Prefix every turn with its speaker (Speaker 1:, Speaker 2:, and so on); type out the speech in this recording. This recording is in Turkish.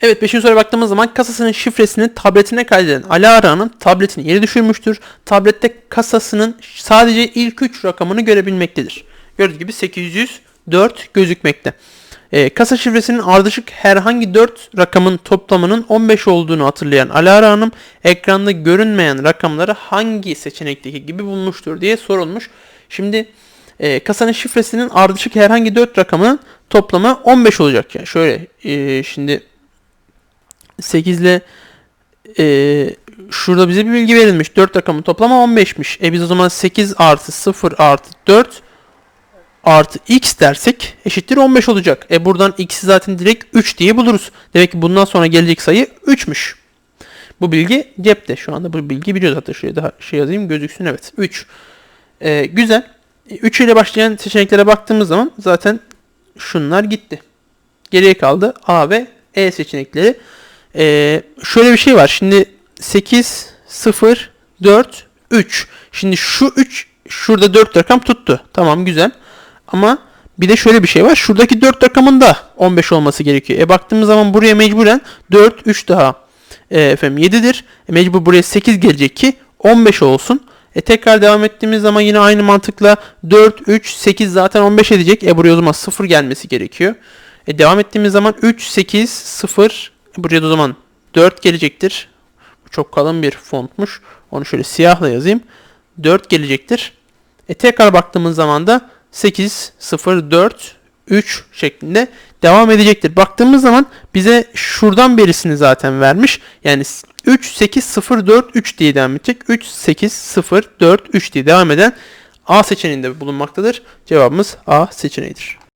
Speaker 1: Evet 5. soruya baktığımız zaman kasasının şifresini tabletine kaydeden Ali Ara'nın tabletini yeri düşürmüştür. Tablette kasasının sadece ilk 3 rakamını görebilmektedir. Gördüğünüz gibi 804 gözükmekte. Ee, kasa şifresinin ardışık herhangi 4 rakamın toplamının 15 olduğunu hatırlayan Alara Hanım ekranda görünmeyen rakamları hangi seçenekteki gibi bulmuştur diye sorulmuş. Şimdi e, kasanın şifresinin ardışık herhangi 4 rakamının toplamı 15 olacak. Yani şöyle e, şimdi 8 ile e, şurada bize bir bilgi verilmiş. 4 rakamın toplamı 15'miş. E biz o zaman 8 artı 0 artı 4 artı x dersek eşittir 15 olacak. E buradan x'i zaten direkt 3 diye buluruz. Demek ki bundan sonra gelecek sayı 3'müş. Bu bilgi cepte. Şu anda bu bilgi biliyoruz. Hatta şuraya daha şey yazayım gözüksün. Evet 3. E, güzel. 3 ile başlayan seçeneklere baktığımız zaman zaten şunlar gitti. Geriye kaldı A ve E seçenekleri. E, şöyle bir şey var. Şimdi 8, 0, 4, 3. Şimdi şu 3 şurada 4 rakam tuttu. Tamam güzel. Ama bir de şöyle bir şey var. Şuradaki 4 rakamın da 15 olması gerekiyor. E baktığımız zaman buraya mecburen 4, 3 daha e, efendim 7'dir. E, mecbur buraya 8 gelecek ki 15 olsun. E tekrar devam ettiğimiz zaman yine aynı mantıkla 4, 3, 8 zaten 15 edecek. E buraya o zaman 0 gelmesi gerekiyor. E devam ettiğimiz zaman 3, 8, 0 buraya da o zaman 4 gelecektir. Bu çok kalın bir fontmuş. Onu şöyle siyahla yazayım. 4 gelecektir. E tekrar baktığımız zaman da 8, 0, 4, 3 şeklinde devam edecektir. Baktığımız zaman bize şuradan berisini zaten vermiş. Yani 3, 8, 0, 4, 3 diye devam edecek. 3, 8, 0, 4, 3 diye devam eden A seçeneğinde bulunmaktadır. Cevabımız A seçeneğidir.